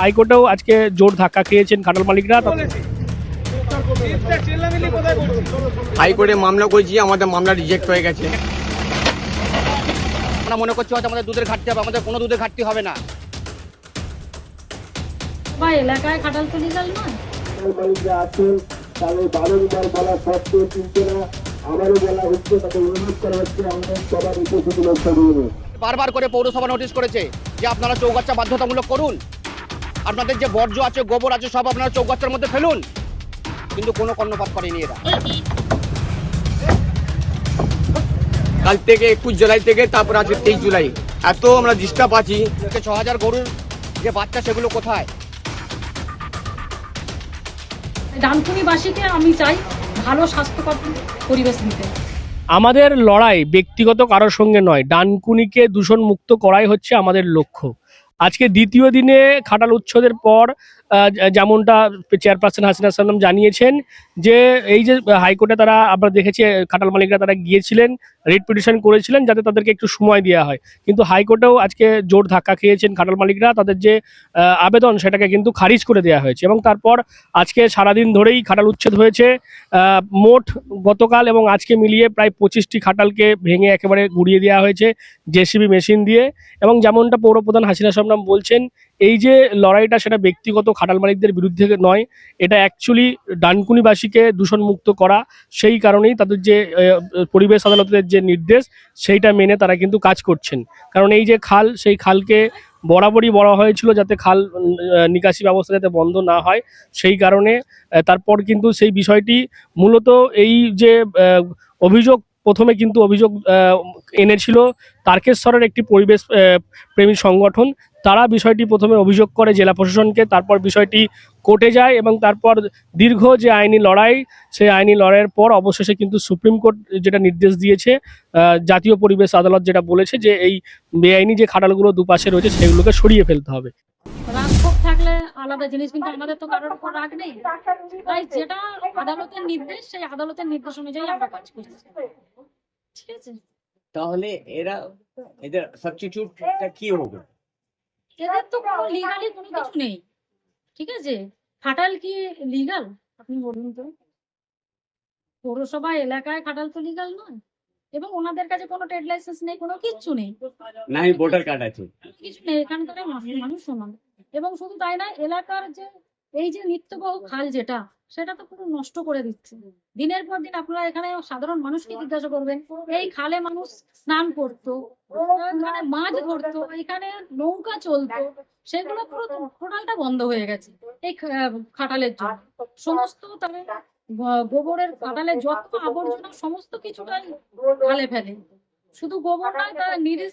হাইকোর্টেও আজকে জোর ধাক্কা খেয়েছেন খাটাল মালিকরা। হাইকোর্টে মামলা করেছি আমাদের মামলা রিজেক্ট হয়ে গেছে। আমরা মনে করছি হয়তো আমাদের দুধের ঘাটতি হবে আমাদের কোনো দুধের ঘাটতি হবে না। বা এলাকায় খাটাল তো নয়? মালিকরা আছেন তাদের বারংবার বলা সত্ত্বেও চিনতে না আবারও বলা হচ্ছে তাদের অনুরোধ করা হচ্ছে আমাদের সবার উপস্থিতি লক্ষ্য বারবার করে পৌরসভা নোটিশ করেছে যে আপনারা চৌগাচ্ছা বাধ্যতামূলক করুন। আপনাদের যে বর্জ্য আছে গোবর আছে সব আপনারা চৌগাচ্ছার মধ্যে ফেলুন। কিন্তু কোনো কর্ণপাত করেনি এরা। কাল থেকে একুশ জুলাই থেকে তারপর আছে তেইশ জুলাই। এত আমরা ডিস্টার্ব আছি। ছ হাজার গরুর যে বাচ্চা সেগুলো কোথায়? ডানকুনিবাসীকে আমি চাই ভালো স্বাস্থ্যকর পরিবেশ দিতে আমাদের লড়াই ব্যক্তিগত কারোর সঙ্গে নয়। ডানকুনিকে দূষণ মুক্ত করাই হচ্ছে আমাদের লক্ষ্য। আজকে দ্বিতীয় দিনে খাটাল উচ্ছেদের পর যেমনটা চেয়ারপারসন হাসিনা সাল্লাম জানিয়েছেন যে এই যে হাইকোর্টে তারা, আমরা দেখেছি খাটাল মালিকরা তারা গিয়েছিলেন, রিট পিটিশন করেছিলেন যাতে তাদেরকে একটু সময় দেওয়া হয়। কিন্তু হাইকোর্টেও আজকে জোর ধাক্কা খেয়েছেন খাটাল মালিকরা, তাদের যে আবেদন সেটাকে কিন্তু খারিজ করে দেওয়া হয়েছে। এবং তারপর আজকে সারাদিন ধরেই খাটাল উচ্ছেদ হয়েছে। মোট গতকাল এবং আজকে মিলিয়ে প্রায় পঁচিশটি খাটালকে ভেঙে একেবারে গুড়িয়ে দেওয়া হয়েছে জেসিবি মেশিন দিয়ে। এবং যেমনটা পৌরপ্রধান হাসিনা সামনাম বলছেন এই যে লড়াইটা সেটা ব্যক্তিগত খাটাল মালিকদের বিরুদ্ধে নয়, এটা অ্যাকচুয়ালি ডানকুনিবাসীকে দূষণমুক্ত করা। সেই কারণেই তাদের যে পরিবেশ আদালতের যে নির্দেশ, সেইটা মেনে তারা কিন্তু কাজ করছেন। কারণ এই যে খাল, সেই খালকে বরাবরই বলা হয়েছিল যাতে খাল নিকাশি ব্যবস্থা যাতে বন্ধ না হয়। সেই কারণে তারপর কিন্তু সেই বিষয়টি মূলত এই যে অভিযোগ, প্রথমে কিন্তু অভিযোগ এনেছিল তারকেশ্বরের একটি পরিবেশ প্রেমী সংগঠন। তারা বিষয়টি প্রথমে অভিযোগ করে জেলা প্রশাসনকে তারপর বিষয়টি কোর্টে যায় এবং তারপর দীর্ঘ যে আইনি লড়াই সেই আইনি লড়াইয়ের পর অবশেষে কিন্তু সুপ্রিম কোর্ট যেটা নির্দেশ দিয়েছে আহ, জাতীয় পরিবেশ আদালত যেটা বলেছে যে এই বেআইনি যে খাটালগুলো দুপাশে রয়েছে সেগুলোকে সরিয়ে ফেলতে হবে। রাজভোগ থাকলে আলাদা জিনিস কিন্তু আমাদের তো কারোর উপর রাগ নেই। তাই যেটা আদালতের নির্দেশ সেই আদালতের নির্দেশ অনুযায়ী আমরা কাজ করছি। ঠিক আছে? তাহলে এরা এদের সাবস্টিটিউটটা কি হবে? এদের তো কোনো লিগালি কোনো কিছু নেই। ঠিক আছে? খাটাল কি লিগাল আপনি বলুন তো। পৌরসভা এলাকায় খাটাল তো লিগাল নয়। এবং ওনাদের কাছে কোনো ট্রেড লাইসেন্স নেই কোনো কিচ্ছু নেই। নাই ভোটার কার্ড আছে। কিছু নেই এখানকার মানুষ- মানুষ সমান। এবং শুধু তাই না এলাকার যে এই যে নিত্যবহ খাল যেটা সেটা তো পুরো নষ্ট করে দিচ্ছে। দিনের পর দিন আপনারা এখানে সাধারণ মানুষকে জিজ্ঞাসা করবেন এই খালে মানুষ স্নান করতো মানে মাছ ধরতো এখানে নৌকা চলতো সেগুলো পুরো টোটালটা বন্ধ হয়ে গেছে এই খাটালের জন্য। সমস্ত গ- গোবরের খাটালের যত আবর্জনা সমস্ত কিছুটাই খালে ফেলে। শুধু গোবর নয় তারা নিরিশ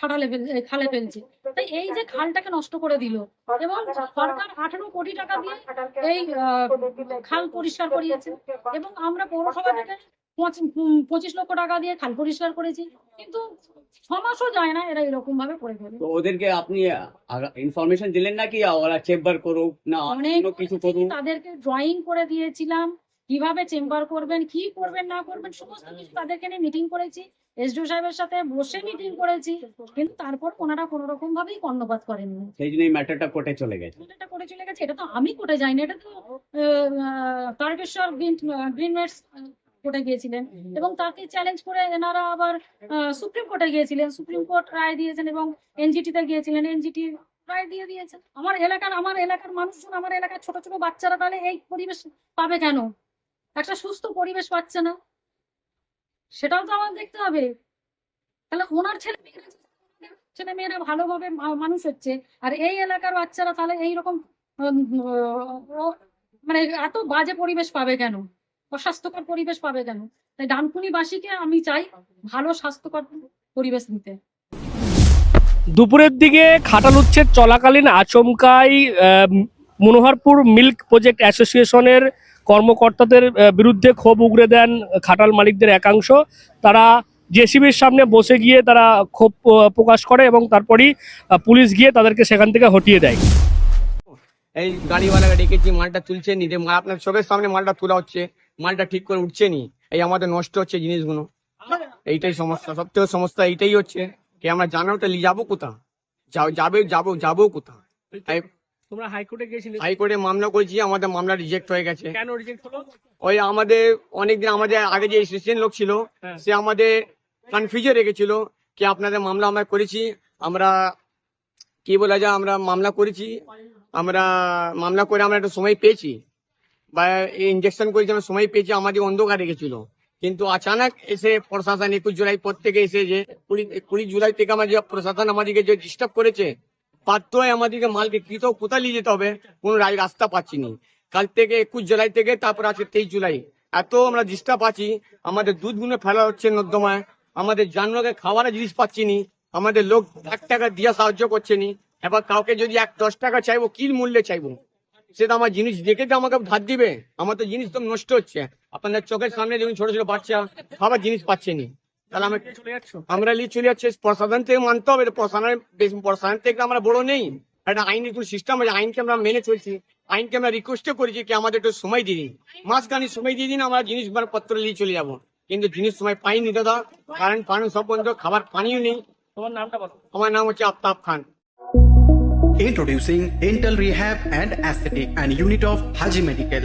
খাটালে ফেলছে খালে ফেলছে। তাই এই যে খালটাকে নষ্ট করে দিল এবং সরকার আঠারো কোটি টাকা দিয়ে এই খাল পরিষ্কার করিয়েছে এবং আমরা পৌরসভা থেকে পঁচিশ লক্ষ টাকা দিয়ে খাল পরিষ্কার করেছি কিন্তু ছ মাসও যায় না এরা এরকম ভাবে করে ফেলে। তো ওদেরকে আপনি ইনফরমেশন দিলেন নাকি ওরা চেম্বার করুক না অনেক কিছু করুক? তাদেরকে ড্রয়িং করে দিয়েছিলাম কীভাবে চেম্বার করবেন কি করবেন না করবেন সমস্ত কিছু তাদেরকে নিয়ে মিটিং করেছি। এসডিও সাহেবের সাথে বসে মিটিং করেছি। কিন্তু তারপর ওনারা কোনো রকম ভাবেই কর্ণপাত করেননি। সেই জন্য এই ম্যাটারটা কোর্টে চলে গেছে। এটা করে চলে গেছে এটা তো আমি কোর্টে যাইনি এটা তো তারকেশ্বর গ্রিন গ্রিনমেটস কোর্টে গিয়েছিলেন। এবং তাকে চ্যালেঞ্জ করে এনারা আবার সুপ্রিম কোর্টে গিয়েছিলেন। সুপ্রিম কোর্ট রায় দিয়েছেন এবং এনজিটি তে গিয়েছিলেন। এনজিটি রায় দিয়ে দিয়েছেন। আমার এলাকার আমার এলাকার মানুষজন আমার এলাকার ছোট ছোট বাচ্চারা তাহলে এই পরিবেশ পাবে কেন? একটা সুস্থ পরিবেশ পাচ্ছে না। সেটাও তো আমার দেখতে হবে। তাহলে ওনার ছেলে ছেলে মেয়েরা ভালোভাবে মানুষ হচ্ছে, আর এই এলাকার বাচ্চারা তাহলে এইরকম মানে এত বাজে পরিবেশ পাবে কেন? অস্বাস্থ্যকর পরিবেশ পাবে কেন? তাই ডানকুনিবাসীকে আমি চাই ভালো স্বাস্থ্যকর পরিবেশ দিতে। দুপুরের দিকে খাটাল উচ্ছেদ চলাকালীন আচমকাই মনোহরপুর মিল্ক প্রজেক্ট অ্যাসোসিয়েশনের কর্মকর্তাদের বিরুদ্ধে ক্ষোভ উগরে দেন খাটাল মালিকদের একাংশ। তারা জেসিবির সামনে বসে গিয়ে তারা ক্ষোভ প্রকাশ করে এবং তারপরই পুলিশ গিয়ে তাদেরকে সেখান থেকে হটিয়ে দেয়। এই গাড়িওয়ালাকে ডেকেছি, মালটা তুলছে নি যে আপনার চোখের সামনে মালটা তোলা হচ্ছে, মালটা ঠিক করে উঠছে নি, এই আমাদের নষ্ট হচ্ছে জিনিসগুলো। এইটাই সমস্যা সব থেকে সমস্যা এইটাই হচ্ছে, কি আমরা জানাও তো যাব কোথা যাবে, যাব যাব কোথা তোমরা হাইকোর্টে গেছিলে হাইকোর্টে মামলা করেছি আমাদের মামলা রিজেক্ট হয়ে গেছে। কেন রিজেক্ট হলো? ওই আমাদের অনেকদিন আমাদের আগে যে এসিস্ট্যান্ট লোক ছিল হ্যাঁ। সে আমাদের কনফিউজে রেখেছিল কি আপনাদের মামলা আমরা করেছি আমরা কি বলা যায় আমরা মামলা করেছি আমরা মামলা করে আমরা একটা সময় পেয়েছি বা ইঞ্জেকশন করেছি আমরা সময় পেয়েছি আমাদের অন্ধকার রেখেছিল। কিন্তু আচানক এসে প্রশাসন একুশ জুলাই পর থেকে এসে যে কুড়ি কুড়ি জুলাই থেকে আমার যে প্রশাসন আমাদেরকে যে ডিস্টার্ব করেছে হয়ে আমাদেরকে মালকে কৃত কোথায় নিয়ে যেতে হবে? কোনো রাস্তা পাচ্ছি নি কাল থেকে, একুশ জুলাই থেকে, তারপর আছে তেইশ জুলাই। এত আমরা ডিস্টার্ব আছি আমাদের দুধ গুনে ফেলা হচ্ছে নর্দমায়। আমাদের জানলাকে খাওয়ার জিনিস পাচ্ছি নি। আমাদের লোক এক টাকা দিয়ে সাহায্য করছে নি। এবার কাউকে যদি এক দশ টাকা চাইব, কি মূল্যে চাইব? সেটা আমার জিনিস দেখে তো আমাকে ধার দিবে। আমার তো জিনিস তো নষ্ট হচ্ছে। আপনাদের চোখের সামনে যখন ছোট ছোট বাচ্চা খাবার জিনিস পাচ্ছে নি। তাহলে আমি চলে আমরা চলে যাচ্ছে প্রশাসন থেকে মানতে হবে প্রশাসনের প্রশাসন থেকে আমরা বড় নেই। একটা আইন একটু সিস্টেম আছে আইনকে আমরা মেনে চলছি আইনকে আমরা রিকোয়েস্টও করেছি কি আমাদের একটু সময় দিয়ে দিন। মাঝখানে সময় দিয়ে দিন আমরা জিনিস পত্র নিয়ে চলে যাব। কিন্তু জিনিস সময় পাইনি দাদা কারেন্ট পানি সব বন্ধ খাবার পানিও নেই। তোমার নামটা বলো। আমার নাম হচ্ছে আফতাব খান। Introducing Dental Rehab and Aesthetic and Unit of Haji Medical.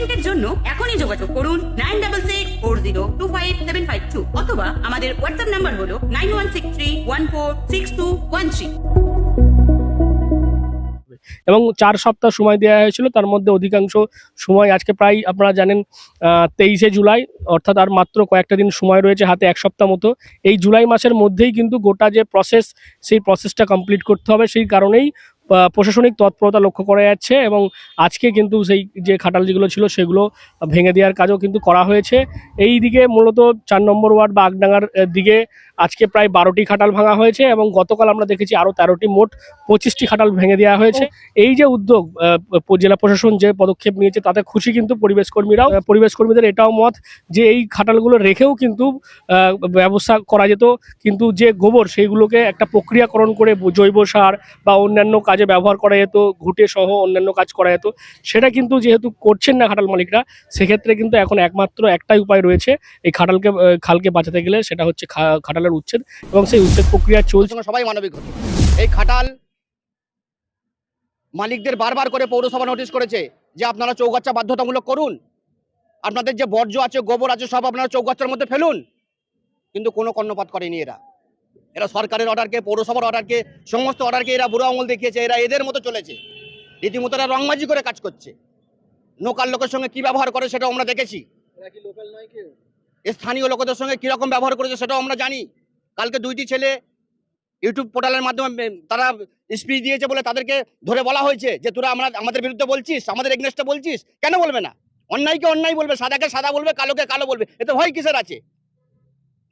অ্যাপয়েন্টমেন্টের জন্য এখনই যোগাযোগ করুন nine double six four zero two five seven five two অথবা আমাদের হোয়াটসঅ্যাপ নাম্বার হলো nine one six three one four six two one three এবং চার সপ্তাহ সময় দেওয়া হয়েছিল, তার মধ্যে অধিকাংশ সময় আজকে প্রায় আপনারা জানেন তেইশে জুলাই, অর্থাৎ আর মাত্র কয়েকটা দিন সময় রয়েছে হাতে এক সপ্তাহ মতো। এই জুলাই মাসের মধ্যেই কিন্তু গোটা যে প্রসেস সেই প্রসেসটা কমপ্লিট করতে হবে, সেই কারণেই প্রশাসনিক তৎপরতা লক্ষ্য করা যাচ্ছে এবং আজকে কিন্তু সেই যে খাটাল যেগুলো ছিল সেগুলো ভেঙে দেওয়ার কাজও কিন্তু করা হয়েছে। এই দিকে মূলত চার নম্বর ওয়ার্ড বা আগডাঙ্গার দিকে আজকে প্রায় বারোটি খাটাল ভাঙা হয়েছে এবং গতকাল আমরা দেখেছি আরও তেরোটি, মোট পঁচিশটি খাটাল ভেঙে দেওয়া হয়েছে। এই যে উদ্যোগ জেলা প্রশাসন যে পদক্ষেপ নিয়েছে তাতে খুশি কিন্তু পরিবেশ কর্মীরাও পরিবেশ কর্মীদের এটাও মত যে এই খাটালগুলো রেখেও কিন্তু ব্যবস্থা করা যেত। কিন্তু যে গোবর, সেইগুলোকে একটা প্রক্রিয়াকরণ করে জৈব সার বা অন্যান্য কাজে ব্যবহার করা যেত, ঘুটে সহ অন্যান্য কাজ করা যেত, সেটা কিন্তু যেহেতু করছেন না খাটাল মালিকরা, সেক্ষেত্রে কিন্তু এখন একমাত্র একটাই উপায় রয়েছে এই খাটালকে খালকে বাঁচাতে গেলে, সেটা হচ্ছে খাটালের উচ্ছেদ এবং সেই উচ্ছেদ প্রক্রিয়া চলছে। সবাই মানবিক এই খাটাল মালিকদের বারবার করে পৌরসভা নোটিশ করেছে যে আপনারা চৌগাচ্চা বাধ্যতামূলক করুন। আপনাদের যে বর্জ্য আছে, গোবর আছে, সব আপনারা চৌগাচ্চার মধ্যে ফেলুন। কিন্তু কোনো কর্ণপাত করেনি এরা। এরা সরকারের অর্ডারকে পৌরসভার অর্ডারকে সমস্ত অর্ডারকে এরা বুড়ো আঙুল দেখিয়েছে এরা এদের মতো চলেছে। রীতিমতো এরা রংবাজি করে কাজ করছে। লোকাল লোকের সঙ্গে কি ব্যবহার করে সেটাও আমরা দেখেছি। স্থানীয় লোকেদের সঙ্গে কীরকম ব্যবহার করেছে সেটাও আমরা জানি। কালকে দুইটি ছেলে ইউটিউব পোর্টালের মাধ্যমে তারা স্পিচ দিয়েছে বলে তাদেরকে ধরে বলা হয়েছে যে তোরা আমরা আমাদের বিরুদ্ধে বলছিস আমাদের এগনেস্টে বলছিস কেন বলবে না? অন্যায়কে অন্যায় বলবে সাদাকে সাদা বলবে কালোকে কালো বলবে এতে ভয় কিসের আছে?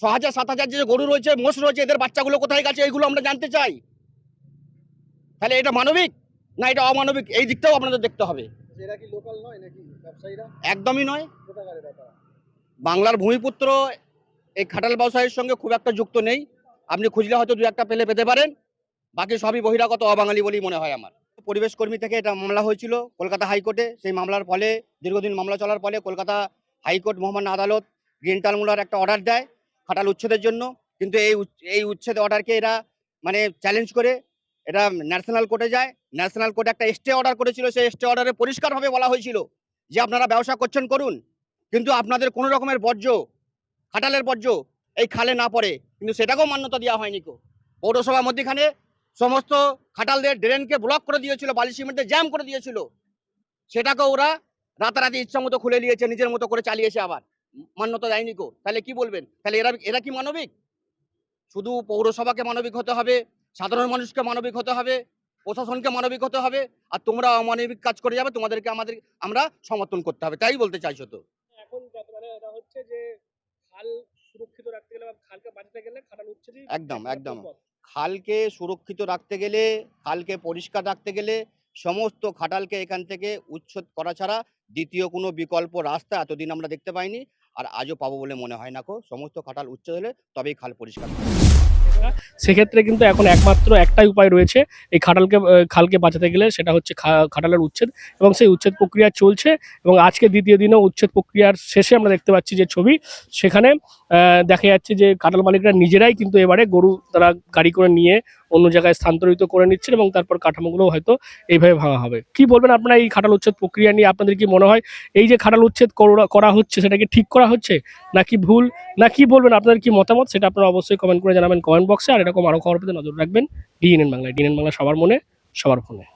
ছ হাজার সাত হাজার যে গরু রয়েছে মোষ রয়েছে এদের বাচ্চাগুলো কোথায় গেছে এইগুলো আমরা জানতে চাই। তাহলে এটা মানবিক না এটা অমানবিক? এই দিকটাও আপনাদের দেখতে হবে। একদমই নয়। বাংলার ভূমিপুত্র এই খাটাল ব্যবসায়ীর সঙ্গে খুব একটা যুক্ত নেই। আপনি খুঁজলে হয়তো দু একটা পেলে পেতে পারেন। বাকি সবই বহিরাগত অবাঙালি বলেই মনে হয় আমার। পরিবেশ কর্মী থেকে এটা মামলা হয়েছিল কলকাতা হাইকোর্টে। সেই মামলার ফলে দীর্ঘদিন মামলা চলার ফলে কলকাতা হাইকোর্ট মোহাম্মদ আদালত গ্রিন টার্মুলার একটা অর্ডার দেয়। খাটাল উচ্ছেদের জন্য। কিন্তু এই এই উচ্ছেদ অর্ডারকে এরা মানে চ্যালেঞ্জ করে এটা ন্যাশনাল কোর্টে যায়। ন্যাশনাল কোর্টে একটা স্টে অর্ডার করেছিল, সেই স্টে অর্ডারে পরিষ্কারভাবে বলা হয়েছিল যে, আপনারা ব্যবসা করছেন, করুন। কিন্তু আপনাদের কোনো রকমের বর্জ্য, খাটালের বর্জ্য এই খালে না পড়ে। কিন্তু সেটাকেও মান্যতা দেওয়া হয়নি কো পৌরসভার মধ্যেখানে সমস্ত খাটালদের ড্রেনকে ব্লক করে দিয়েছিল, বালি সিমেন্টে জ্যাম করে দিয়েছিল। সেটাকে ওরা রাতারাতি ইচ্ছা মতো খুলে নিয়েছে, নিজের মতো করে চালিয়েছে আবার। মান্যতা দেয়নি কো তাহলে কি বলবেন? তাহলে এরা এরা কি মানবিক? শুধু পৌরসভাকে মানবিক হতে হবে সাধারণ মানুষকে মানবিক হতে হবে প্রশাসনকে মানবিক হতে হবে আর তোমরা অমানবিক কাজ করে যাবে তোমাদেরকে আমাদের আমরা সমর্থন করতে হবে। তাই বলতে চাইছো তো? এখন এটা হচ্ছে যে খাল সুরক্ষিত রাখতে গেলে খালকে বাঁচাতে গেলে খাটাল উচ্ছেদই একদম, একদম। খালকে সুরক্ষিত রাখতে গেলে খালকে পরিষ্কার রাখতে গেলে সমস্ত খাটালকে এখান থেকে উচ্ছেদ করা ছাড়া দ্বিতীয় কোনো বিকল্প রাস্তা এতদিন আমরা দেখতে পাইনি। আর আজও পাবো বলে মনে হয় না কো সমস্ত খাটাল উচ্চ হলে তবেই খাল পরিষ্কার সেক্ষেত্রে কিন্তু এখন একমাত্র একটাই উপায় রয়েছে, এই খাটালকে খালকে বাঁচাতে গেলে সেটা হচ্ছে খাটালের উচ্ছেদ এবং সেই উচ্ছেদ প্রক্রিয়া চলছে এবং আজকে দ্বিতীয় দিনেও উচ্ছেদ প্রক্রিয়ার শেষে আমরা দেখতে পাচ্ছি যে ছবি। সেখানে দেখা যাচ্ছে যে খাটাল মালিকরা নিজেরাই কিন্তু এবারে গরু তারা গাড়ি করে নিয়ে অন্য জায়গায় স্থানান্তরিত করে নিচ্ছেন এবং তারপর কাঠামোগুলো হয়তো এইভাবে ভাঙা হবে। কি বলবেন আপনারা এই খাটাল উচ্ছেদ প্রক্রিয়া নিয়ে? আপনাদের কি মনে হয় এই যে খাটাল উচ্ছেদ করা- হচ্ছে সেটাকে ঠিক করা হচ্ছে নাকি ভুল? না, কি বলবেন আপনাদের কি মতামত সেটা আপনারা অবশ্যই কমেন্ট করে জানাবেন কমেন্ট বক্সে আর এরকম আরও খবর পেতে নজর রাখবেন ডিএনএন বাংলায়। ডিএনএন বাংলা সবার মনে, সবার ফোনে।